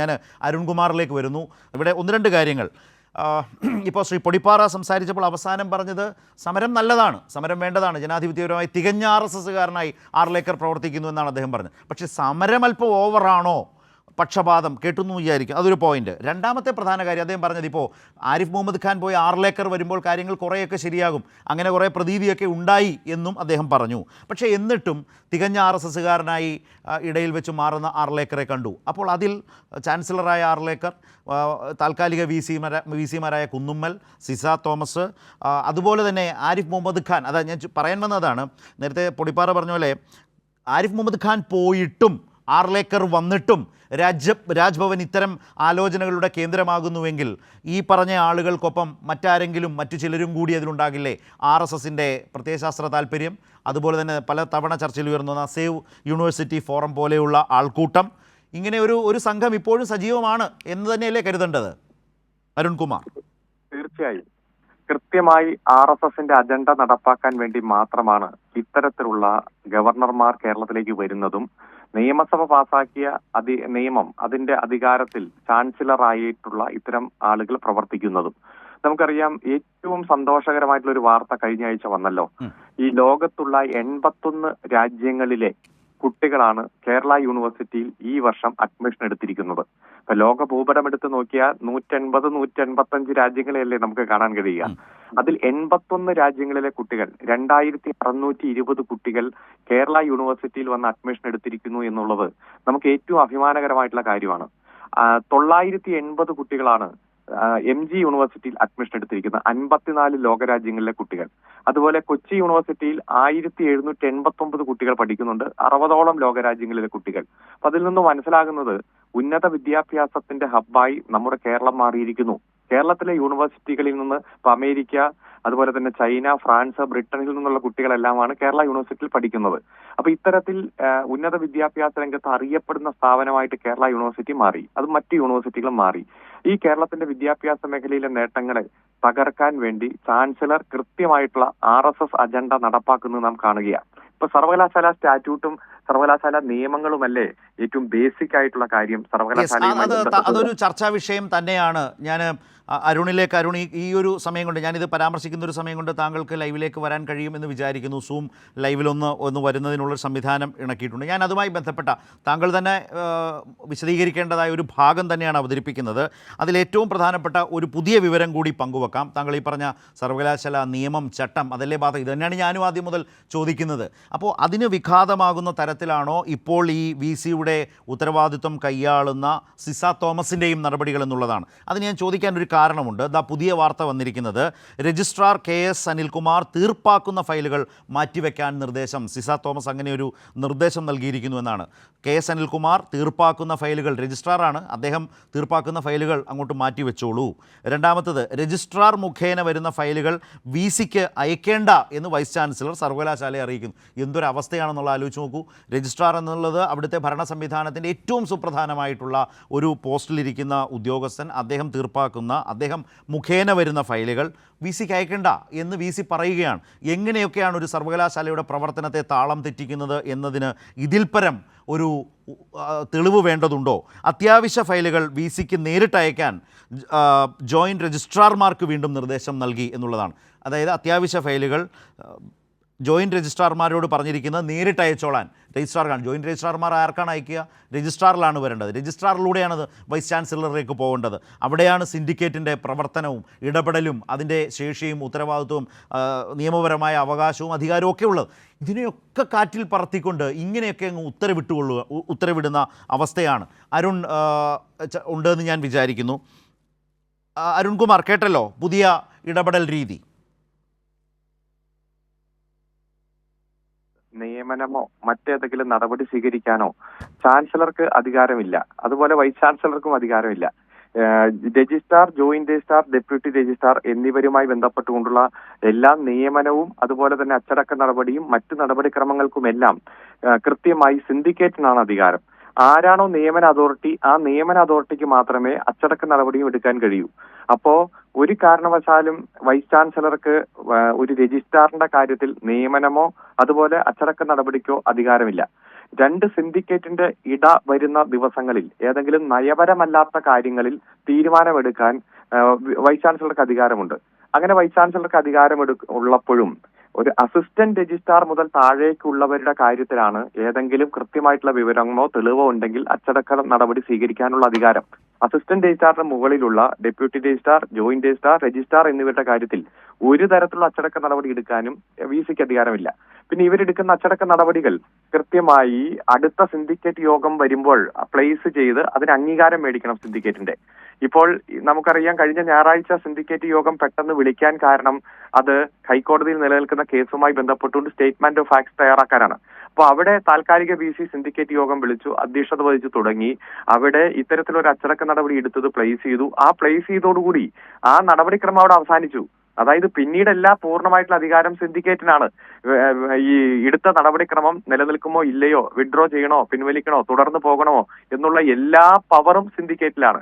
ഞാൻ അരുൺകുമാറിലേക്ക് വരുന്നു. ഇവിടെ ഒന്ന് രണ്ട് കാര്യങ്ങൾ. ഇപ്പോൾ ശ്രീ പൊടിപ്പാറ സംസാരിച്ചപ്പോൾ അവസാനം പറഞ്ഞത് സമരം നല്ലതാണ് സമരം വേണ്ടതാണ്. ജനാധിപത്യപരമായി തികഞ്ഞ ആർ എസ് എസ്സുകാരനായി ആറിലേക്കർ പ്രവർത്തിക്കുന്നു എന്നാണ് അദ്ദേഹം പറഞ്ഞത്. പക്ഷേ സമരം അല്പം ഓവറാണോ പക്ഷപാതം കേട്ടുന്നു വിചാരിക്കും. അതൊരു പോയിന്റ് രണ്ടാമത്തെ പ്രധാന കാര്യം അദ്ദേഹം പറഞ്ഞത് ഇപ്പോൾ ആരിഫ് മുഹമ്മദ് ഖാൻ പോയി ആർലേക്കർ വരുമ്പോൾ കാര്യങ്ങൾ കുറേയൊക്കെ ശരിയാകും. അങ്ങനെ കുറേ പ്രതീതിയൊക്കെ ഉണ്ടായി എന്നും അദ്ദേഹം പറഞ്ഞു. പക്ഷേ എന്നിട്ടും തികഞ്ഞ ആർ എസ് എസ്സുകാരനായി ഇടയിൽ വെച്ച് മാറുന്ന ആർലേക്കറെ കണ്ടു. അപ്പോൾ അതിൽ ചാൻസലറായ ആർലേക്കർ താൽക്കാലിക വി സിമാര വി സിമാരായ കുന്നുമ്മൽ സിസ തോമസ് അതുപോലെ തന്നെ ആരിഫ് മുഹമ്മദ് ഖാൻ. അതാ ഞാൻ പറയാൻ വന്നതാണ്. നേരത്തെ പൊടിപ്പാറ പറഞ്ഞ പോലെ ആരിഫ് മുഹമ്മദ് ഖാൻ പോയിട്ടും ആർലേക്കർ വന്നിട്ടും രാജ രാജ്ഭവൻ ഇത്തരം ആലോചനകളുടെ കേന്ദ്രമാകുന്നുവെങ്കിൽ ഈ പറഞ്ഞ ആളുകൾക്കൊപ്പം മറ്റാരെങ്കിലും മറ്റു ചിലരും കൂടി അതിലുണ്ടാകില്ലേ? ആർ എസ് എസിന്റെ പ്രത്യയശാസ്ത്ര താല്പര്യം അതുപോലെ തന്നെ പല തവണ ചർച്ചയിൽ ഉയർന്നുവന്ന സേവ് യൂണിവേഴ്സിറ്റി ഫോറം പോലെയുള്ള ആൾക്കൂട്ടം. ഇങ്ങനെ ഒരു ഒരു സംഘം ഇപ്പോഴും സജീവമാണ് എന്ന് തന്നെയല്ലേ കരുതേണ്ടത്? അരുൺകുമാർ. തീർച്ചയായും. കൃത്യമായി ആർ എസ് എസിന്റെ അജണ്ട നടപ്പാക്കാൻ വേണ്ടി മാത്രമാണ് ഇത്തരത്തിലുള്ള ഗവർണർമാർ കേരളത്തിലേക്ക് വരുന്നതും നിയമസഭ പാസാക്കിയ അതി നിയമം അതിന്റെ അധികാരത്തിൽ ചാൻസലറായിട്ടുള്ള ഇത്തരം ആളുകൾ പ്രവർത്തിക്കുന്നതും. നമുക്കറിയാം ഏറ്റവും സന്തോഷകരമായിട്ടുള്ള ഒരു വാർത്ത കഴിഞ്ഞ ആഴ്ച വന്നല്ലോ. ഈ ലോകത്തുള്ള എൺപത്തൊന്ന് രാജ്യങ്ങളിലെ കുട്ടികളാണ് കേരള യൂണിവേഴ്സിറ്റിയിൽ ഈ വർഷം അഡ്മിഷൻ എടുത്തിരിക്കുന്നത്. ഇപ്പൊ ലോക ഭൂപടം എടുത്ത് നോക്കിയാൽ നൂറ്റൻപത് നൂറ്റൻപത്തഞ്ച് രാജ്യങ്ങളെയല്ലേ നമുക്ക് കാണാൻ കഴിയുക. അതിൽ എൺപത്തൊന്ന് രാജ്യങ്ങളിലെ കുട്ടികൾ രണ്ടായിരത്തി അറുന്നൂറ്റി ഇരുപത് കുട്ടികൾ കേരള യൂണിവേഴ്സിറ്റിയിൽ വന്ന് അഡ്മിഷൻ എടുത്തിരിക്കുന്നു എന്നുള്ളത് നമുക്ക് ഏറ്റവും അഭിമാനകരമായിട്ടുള്ള കാര്യമാണ്. തൊള്ളായിരത്തി എൺപത് കുട്ടികളാണ് എം ജി യൂണിവേഴ്സിറ്റിയിൽ അഡ്മിഷൻ എടുത്തിരിക്കുന്ന അൻപത്തിനാല് ലോകരാജ്യങ്ങളിലെ കുട്ടികൾ. അതുപോലെ കൊച്ചി യൂണിവേഴ്സിറ്റിയിൽ ആയിരത്തി എഴുന്നൂറ്റി എൺപത്തി ഒമ്പത് കുട്ടികൾ പഠിക്കുന്നുണ്ട്. അറുപതോളം ലോകരാജ്യങ്ങളിലെ കുട്ടികൾ. അപ്പൊ അതിൽ നിന്ന് മനസ്സിലാകുന്നത് ഉന്നത വിദ്യാഭ്യാസത്തിന്റെ ഹബ്ബായി നമ്മുടെ കേരളം മാറിയിരിക്കുന്നു. കേരളത്തിലെ യൂണിവേഴ്സിറ്റികളിൽ നിന്ന് ഇപ്പൊ അമേരിക്ക അതുപോലെ തന്നെ ചൈന ഫ്രാൻസ് ബ്രിട്ടനിൽ നിന്നുള്ള കുട്ടികളെല്ലാമാണ് കേരള യൂണിവേഴ്സിറ്റിയിൽ പഠിക്കുന്നത്. അപ്പൊ ഇത്തരത്തിൽ ഉന്നത വിദ്യാഭ്യാസ രംഗത്ത് അറിയപ്പെടുന്ന സ്ഥാപനമായിട്ട് കേരള യൂണിവേഴ്സിറ്റി മാറി. അത് മറ്റ് യൂണിവേഴ്സിറ്റികളും മാറി. ഈ കേരളത്തിന്റെ വിദ്യാഭ്യാസ മേഖലയിലെ നേട്ടങ്ങളെ തകർക്കാൻ വേണ്ടി ചാൻസലർ കൃത്യമായിട്ടുള്ള ആർ എസ് എസ് അജണ്ട നടപ്പാക്കുന്നത് നാം കാണുകയാണ്. ഇപ്പൊ സർവകലാശാല സ്റ്റാറ്റ്യൂട്ടും സർവകലാശാല നിയമങ്ങളുമല്ലേ ഏറ്റവും ബേസിക് ആയിട്ടുള്ള കാര്യം? സർവകലാശാല. അതൊരു ചർച്ചാ വിഷയം തന്നെയാണ്. ഞാൻ അരുണിലേക്ക് അരുൺ ഈ- ഒരു സമയം കൊണ്ട് ഞാനിത് പരാമർശിക്കുന്ന ഒരു സമയം കൊണ്ട് താങ്കൾക്ക് ലൈവിലേക്ക് വരാൻ കഴിയുമെന്ന് വിചാരിക്കുന്നു. സൂം ലൈവിലൊന്ന് ഒന്ന് വരുന്നതിനുള്ള സംവിധാനം ഇണക്കിയിട്ടുണ്ട്. ഞാൻ അതുമായി ബന്ധപ്പെട്ട താങ്കൾ തന്നെ വിശദീകരിക്കേണ്ടതായ ഒരു ഭാഗം തന്നെയാണ് അവതരിപ്പിക്കുന്നത്. അതിലേറ്റവും പ്രധാനപ്പെട്ട ഒരു പുതിയ വിവരം കൂടി പങ്കുവെക്കാം. താങ്കൾ ഈ പറഞ്ഞ സർവകലാശാല നിയമം ചട്ടം അതല്ലേ ബാധ? ഇത് തന്നെയാണ് ഞാനും ആദ്യം മുതൽ ചോദിക്കുന്നത്. അപ്പോൾ അതിന് വിഘാതമാകുന്ന തരത്തിലാണോ ഇപ്പോൾ ഈ വി സിയുടെ ഉത്തരവാദിത്വം കൈയാളുന്ന സിസ തോമസിന്റെയും നടപടികൾ എന്നുള്ളതാണ്. അത് ഞാൻ ചോദിക്കാൻ ഒരു കാരണമുണ്ട്. ദാ പുതിയ വാർത്ത വന്നിരിക്കുന്നത്. രജിസ്ട്രാർ കെ എസ് അനിൽകുമാർ തീർപ്പാക്കുന്ന ഫയലുകൾ മാറ്റിവെക്കാൻ നിർദ്ദേശം. സിസ തോമസ് അങ്ങനെ ഒരു നിർദ്ദേശം നൽകിയിരിക്കുന്നു എന്നാണ്. കെ എസ് അനിൽകുമാർ തീർപ്പാക്കുന്ന ഫയലുകൾ രജിസ്ട്രാറാണ്. അദ്ദേഹം തീർപ്പാക്കുന്ന ഫയലുകൾ അങ്ങോട്ട് മാറ്റിവെച്ചോളൂ. രണ്ടാമത്തത് രജിസ്ട്രാർ മുഖേന വരുന്ന ഫയലുകൾ വി സിക്ക് അയക്കേണ്ട എന്ന് വൈസ് ചാൻസലർ സർവകലാശാലയെ അറിയിക്കുന്നു. എന്തൊരവസ്ഥയാണെന്നുള്ള ആലോചിച്ച് നോക്കൂ. രജിസ്ട്രാർ എന്നുള്ളത് അവിടുത്തെ ഭരണ സംവിധാനത്തിന്റെ ഏറ്റവും സുപ്രധാനമായിട്ടുള്ള ഒരു പോസ്റ്റിലിരിക്കുന്ന ഉദ്യോഗസ്ഥൻ അദ്ദേഹം തീർപ്പാക്കുന്ന അദ്ദേഹം മുഖേന വരുന്ന ഫയലുകൾ വി സിക്ക് അയക്കേണ്ട എന്ന് വി സി പറയുകയാണ്. എങ്ങനെയൊക്കെയാണ് ഒരു സർവകലാശാലയുടെ പ്രവർത്തനത്തെ താളം തെറ്റിക്കുന്നത് എന്നതിന് ഇതിൽപരം ഒരു തെളിവ് വേണ്ടതുണ്ടോ? അത്യാവശ്യ ഫയലുകൾ വി സിക്ക് നേരിട്ട് അയക്കാൻ ജോയിന്റ് രജിസ്ട്രാർമാർക്ക് വീണ്ടും നിർദ്ദേശം നൽകി എന്നുള്ളതാണ്. അതായത് അത്യാവശ്യ ഫയലുകൾ ജോയിന്റ് രജിസ്ട്രാർമാരോട് പറഞ്ഞിരിക്കുന്നത് നേരിട്ട് അയച്ചോളാൻ. രജിസ്ട്രാർക്കാണ്. ജോയിന്റ് രജിസ്ട്രാർമാർ ആർക്കാണ് അയക്കുക? രജിസ്ട്രാറിലാണ് വരേണ്ടത്. രജിസ്ട്രാറിലൂടെയാണ് വൈസ് ചാൻസലറിലേക്ക് പോകേണ്ടത്. അവിടെയാണ് സിൻഡിക്കേറ്റിന്റെ പ്രവർത്തനവും ഇടപെടലും അതിന്റെ ശേഷിയും ഉത്തരവാദിത്വവും നിയമപരമായ അവകാശവും അധികാരവും ഒക്കെ ഉള്ളത്. ഇതിനെയൊക്കെ കാറ്റിൽ പറത്തിക്കൊണ്ട് ഇങ്ങനെയൊക്കെ അങ്ങ് ഉത്തരവിട്ടുകൊള്ളുക ഉത്തരവിടുന്ന അവസ്ഥയാണ്. അരുൺ ഉണ്ടെന്ന് ഞാൻ വിചാരിക്കുന്നു. അരുൺകുമാർ കേട്ടല്ലോ? പുതിയ ഇടപെടൽ രീതി. നിയമനമോ മറ്റേതെങ്കിലും നടപടി സ്വീകരിക്കാനോ ചാൻസലർക്ക് അധികാരമില്ല. അതുപോലെ വൈസ് ചാൻസലർക്കും അധികാരമില്ല. Registrar joint registrar deputy registrar എന്നിവരുമായി ബന്ധപ്പെട്ടുകൊണ്ടുള്ള എല്ലാ നിയമനവും അതുപോലെ തന്നെ അച്ചടക്ക നടപടിയും മറ്റ് നടപടിക്രമങ്ങൾക്കുമെല്ലാം കൃത്യമായി സിൻഡിക്കേറ്റിനാണ് അധികാരം. ആരാണോ നിയമന അതോറിറ്റി ആ നിയമന അതോറിറ്റിക്ക് മാത്രമേ അച്ചടക്ക നടപടിയും എടുക്കാൻ കഴിയൂ. അപ്പോ ഒരു കാരണവശാലും വൈസ് ചാൻസലർക്ക് ഒരു രജിസ്ട്രാറിന്റെ കാര്യത്തിൽ നിയമനമോ അതുപോലെ അച്ചടക്ക നടപടിക്കോ അധികാരമില്ല. രണ്ട് സിൻഡിക്കേറ്റിന്റെ ഇട വരുന്ന ദിവസങ്ങളിൽ ഏതെങ്കിലും നയപരമല്ലാത്ത കാര്യങ്ങളിൽ തീരുമാനമെടുക്കാൻ വൈസ് ചാൻസലർക്ക് അധികാരമുണ്ട്. അങ്ങനെ വൈസ് ചാൻസലർക്ക് അധികാരം എടുക്ക- ഉള്ളപ്പോഴും ഒരു അസിസ്റ്റന്റ് രജിസ്ട്രാർ മുതൽ താഴേക്കുള്ളവരുടെ കാര്യത്തിലാണ് ഏതെങ്കിലും കൃത്യമായിട്ടുള്ള വിവരമോ തെളിവോ ഉണ്ടെങ്കിൽ അച്ചടക്ക നടപടി സ്വീകരിക്കാനുള്ള അധികാരം. അസിസ്റ്റന്റ് രജിസ്ട്രാറിന് മുകളിലുള്ള deputy registrar joint registrar registrar എന്നിവരുടെ കാര്യത്തിൽ ഒരു തരത്തിലുള്ള അച്ചടക്ക നടപടി എടുക്കാനും വി സിക്ക് അധികാരമില്ല. പിന്നെ ഇവരെടുക്കുന്ന അച്ചടക്ക നടപടികൾ കൃത്യമായി അടുത്ത സിൻഡിക്കേറ്റ് യോഗം വരുമ്പോൾ പ്ലേസ് ചെയ്ത് അതിന് അംഗീകാരം മേടിക്കണം സിൻഡിക്കേറ്റിന്റെ ഇപ്പോൾ നമുക്കറിയാം കഴിഞ്ഞ ഞായറാഴ്ച സിൻഡിക്കേറ്റ് യോഗം പെട്ടെന്ന് വിളിക്കാൻ കാരണം അത് ഹൈക്കോടതിയിൽ നിലനിൽക്കുന്ന കേസുമായി ബന്ധപ്പെട്ടുകൊണ്ട് സ്റ്റേറ്റ്മെന്റ് ഓഫ് ഫാക്ട്സ് തയ്യാറാക്കാനാണ്. അപ്പൊ അവിടെ താൽക്കാലിക ബി സി സിൻഡിക്കേറ്റ് യോഗം വിളിച്ചു അധ്യക്ഷത വഹിച്ചു തുടങ്ങി. അവിടെ ഇത്തരത്തിലൊരു അച്ചടക്ക നടപടി എടുത്തത് പ്ലേസ് ചെയ്തു. ആ പ്ലേസ് ചെയ്തോടുകൂടി ആ നടപടിക്രമം അവിടെ അവസാനിച്ചു. അതായത് പിന്നീടല്ല പൂർണമായിട്ടുള്ള അധികാരം സിൻഡിക്കേറ്റിനാണ് ഈ എടുത്ത നടപടിക്രമം നിലനിൽക്കുമോ ഇല്ലയോ വിഡ്രോ ചെയ്യണോ പിൻവലിക്കണോ തുടർന്ന് പോകണമോ എന്നുള്ള എല്ലാ പവറും സിൻഡിക്കേറ്റിലാണ്